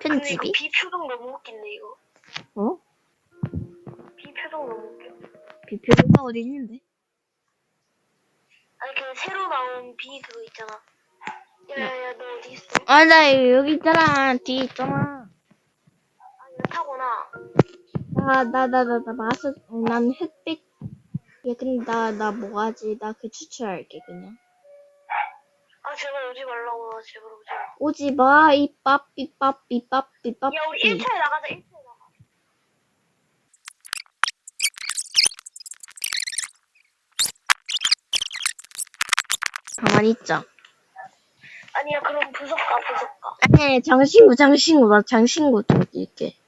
근데 이거 편집이? 비 표정 너무 웃긴데 이거. 어? 비 표정 너무 웃겨. 비표가 어디 있는데? 아니 그 새로 나온 비 그거 있잖아. 야야야 너 어디 있어? 아, 나 여기 있잖아. 뒤에 있잖아. 아니 나 타거나. 나, 나, 나, 나, 나, 마스, 난 흑백. 야, 근데 나, 나 뭐 하지? 나 그 추출할게, 그냥. 아 제발 오지 말라고 나 제발 오지 마. 오지 마, 이 빠삐, 빠삐, 빠삐, 빠삐. 야 우리 1차에 나가자 1차에 나가. 가만히 있자. 아니야 그럼 부석 가 부석 가. 아니, 장신구, 장신구, 나 장신구 좀 뛸게. 나도.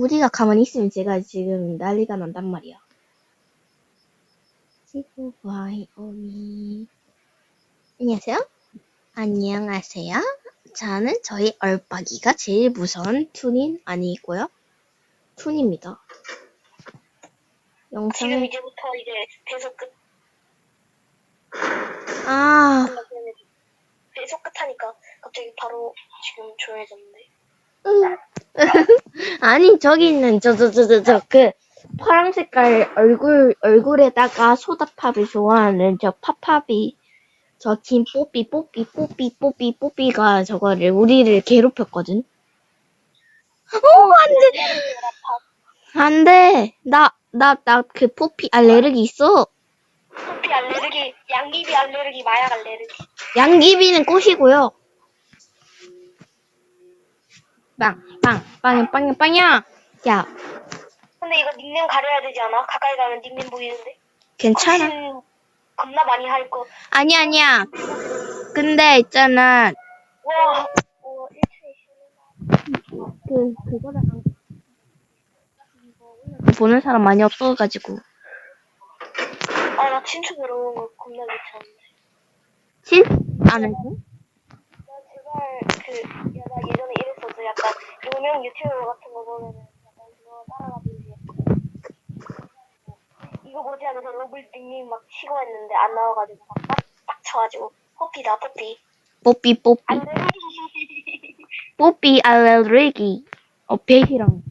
우리가 가만히 있으면 제가 지금 난리가 난단 말이야. 지구와의 오미. 안녕하세요. 안녕하세요. 저는 저희 얼빠기가 제일 무서운 툰인 아니고요. 툰입니다. 지금 영상 이제부터 이제 배속 끝. 아 배속 끝 하니까 갑자기 바로 지금 조용해졌는데. 아니 저기 있는 저 저 저 저 저 그 파랑 색깔 얼굴 얼굴에다가 소다팝을 좋아하는 저 팝팝이 저 긴 뽀삐 뽀삐 뽀삐 뽀삐 뽀삐가 저거를 우리를 괴롭혔거든. 어 안돼 안돼 나 나 나 그 뽀삐 알레르기 있어. 커피 알레르기, 양귀비 알레르기, 마약 알레르기. 양귀비는 꽃이고요. 빵, 빵, 빵야, 빵야, 빵야. 야, 근데 이거 닉네임 가려야 되지 않아? 가까이 가면 닉네임 보이는데. 괜찮아. 겁나 많이 할 거. 아니, 아니야. 근데 있잖아. 와, 와 1차에 쉬는 그, 그거를 안. 보는 사람 많이 없어가지고. 아, 나 친추 들어오는 거 겁나 귀찮은데. 신? 안 해도? 나 제발, 그, 약간, 유명 유튜버 같은 거 보면은, 약간 그거 따라가지고 이제. 이거 뭐지 하면서 로블 닉네임 막 치고 했는데, 안 나와가지고, 막 빡, 빡쳐가지고. 호피다, 호피. 뽀삐, 뽀삐. 뽀삐 알레르기. 어, 없어.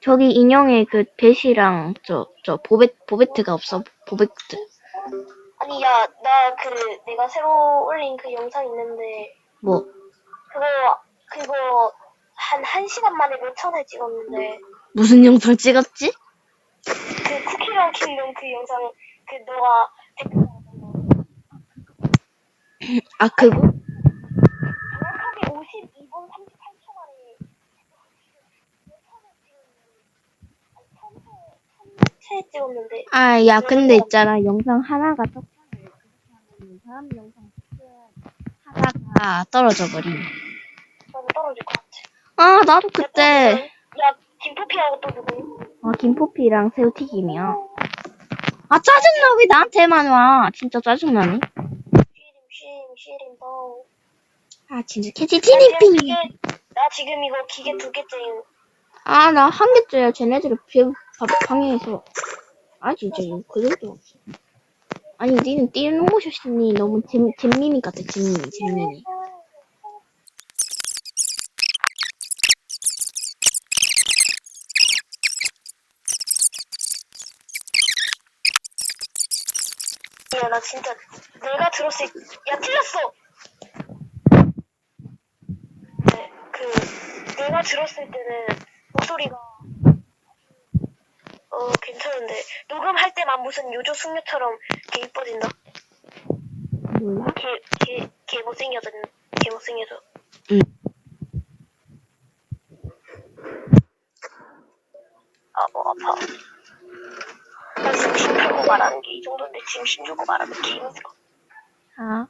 저기 인형에 그 벳이랑 저, 저 보벳, 보베트가 없어. 보베트. 아니, 야, 나 그, 내가 새로 올린 그 영상 있는데, 뭐. 그거, 그거, 한, 한 시간 만에 몇 천 회 찍었는데, 무슨 영상 찍었지? 그 쿠키랑 킹덤 그 영상, 그 너가 댓글. 아, 그거? 정확하게 52분 38초 만에 몇 천 회 찍었는데, 아니, 천 회, 천회 찍었는데, 아, 야, 근데 있잖아. 영상 하나가 떴잖아. 다음 영상 하나가 떨어져 버림. 나도 떨어질 것 같아. 아, 나도 그때. 야, 김포피하고 또 누구? 아, 김포피랑 새우튀김이야. 아, 짜증나. 왜 나한테만 와. 진짜 짜증나네. 쉬림, 쉬림, 쉬림, 너. 아, 진짜 나 지금 캐치티니피. 기계, 나 지금 이거 기계 두 개째임. 아, 나 한 개째야. 비- 바- 방해해서. 아, 진짜 이거 그 정도 없어. 아니, 니는 뛰는 모션이 너무 잼, 잼미미 같아, 잼미미, 잼미미. 야, 나 진짜 내가 들었을 야 틀렸어. 네, 그 내가 들었을 때는 목소리가 어 괜찮은데 녹음할 때만 무슨 요조 숙녀처럼 개 이뻐진다. 몰라? 개개개 못생겨진 개 못생겨져. 응. 아, 뭐 아파. 나 지금 심 풀고 말하는 게 이 정도인데 지금 심 주고 말하면 개 힘들어. 아.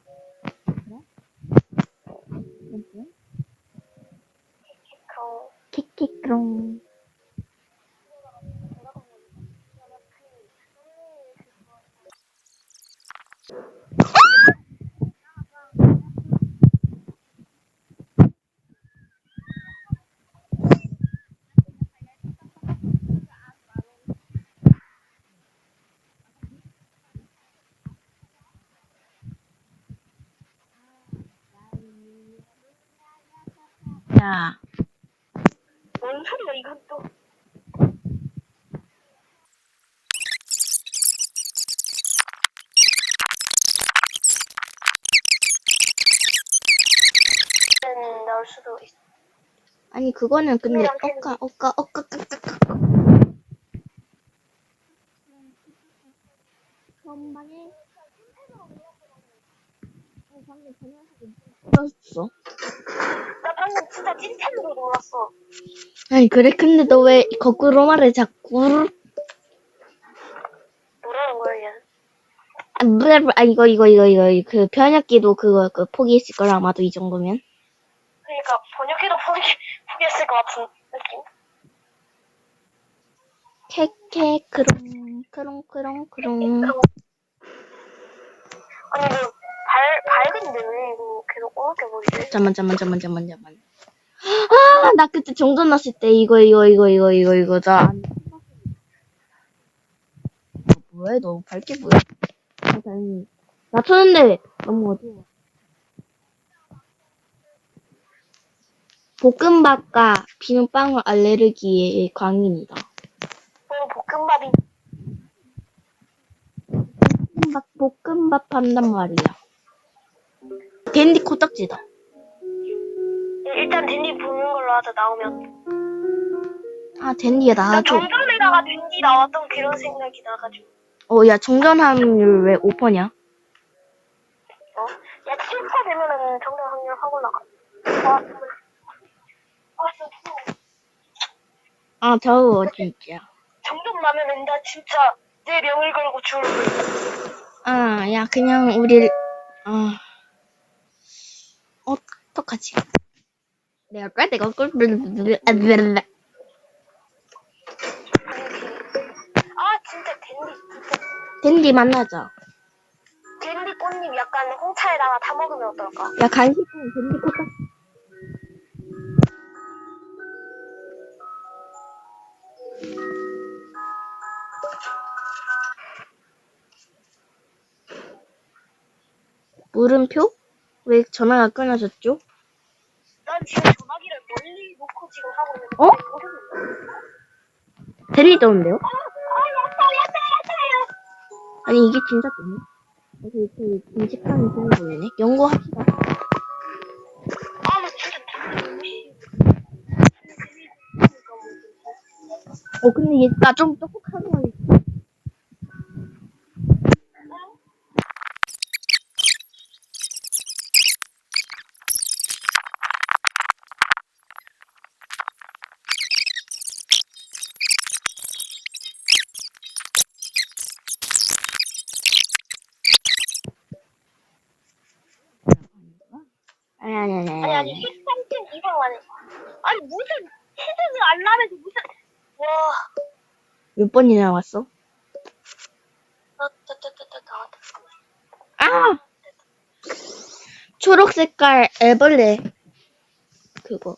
야. 뭔 소리야 이건 또. 음, 나올 수도 있어. 아니 그거는 근데 어까 어까 어까 까까까. 전방에 어 나 방금 진짜 찐텐으로 놀았어. 아니 그래 근데 너 왜 거꾸로 말해 자꾸 뭐라는 거야 얘? 아, 뭐야, 아 이거 이거 이거 이거 그 변혁기도 그거 그 포기했을 걸 아마도 이 정도면 그러니까 번역해도 포기 포기했을 것 같은 느낌. 캐캐 크롱 크롱 크롱 크롱 아니 이거 발 밝은데 왜 이거 계속 어둡게 보이지? 잠만 잠만 잠만 잠만 잠만. 아 나 그때 정전 났을 때 이거 이거 이거 이거 이거 이거 나너 뭐해 너 밝게 보여. 아 다행히 나 쳤는데 너무 어두워. 볶음밥과 비눗방울 알레르기의 광인이다. 그리고 볶음밥이 볶음밥 볶음밥 한단 말이야 댄디 코딱지다 일단 댄디 보는 걸로 하자 나오면. 아 댄디야 나 나와줘 정전에다가 댄디 나왔던 그런 생각이 나가지고. 어 야 정전 확률 왜 5%냐 어? 야7% 되면은 정전 확률 확 올라가. 아, 정말. 아 진짜. 아 더워 진짜 정전 나면은 나 진짜 내 명을 걸고 죽을 거야. 아, 야, 그냥 우리, 아, 어떡하지? 내가 꿀, 내가 꿀, 아 진짜 댄디 진짜 댄디 만나자. 댄디 꽃잎 약간 홍차에다가 타 먹으면 어떨까? 야, 간식은 댄디 코딱. 물음표? 왜 전화가 끊어졌죠? 난 지금 전화기를 멀리 놓고 지금 하고 있는데. 어? 떠는데요? 아, 야타요. 아니, 이게 진짜 뜨네? 그래서 이렇게 인식하는 소리 보이네? 연구합시다. 아, 나 진짜. 어, 근데 얘, 나 좀 똑똑한 거 있어. 아니, 아니, 아니, 아니, 아니, 13점 이상만 해. 아니, 무슨, 안 나면서 무슨, 와, 몇 번이나 왔어? 아! 초록 색깔 애벌레. 그거.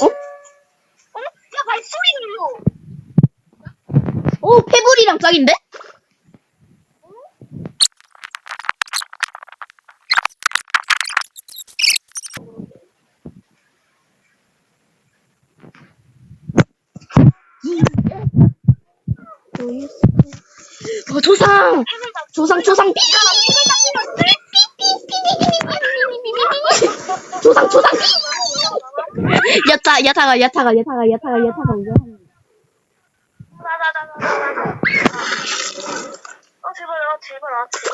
어? 어? 야, 발소리 들려! 오, 페블이랑 짝인데? 어, 조상! 조상, 조상, 삐! 조상, 조상, 삐! 야타, 야타가, 야타가, 야타가, 야타가, 야타가, 이거 하는 거. 나 나 나 나나 어 제발 아 제발 아 제발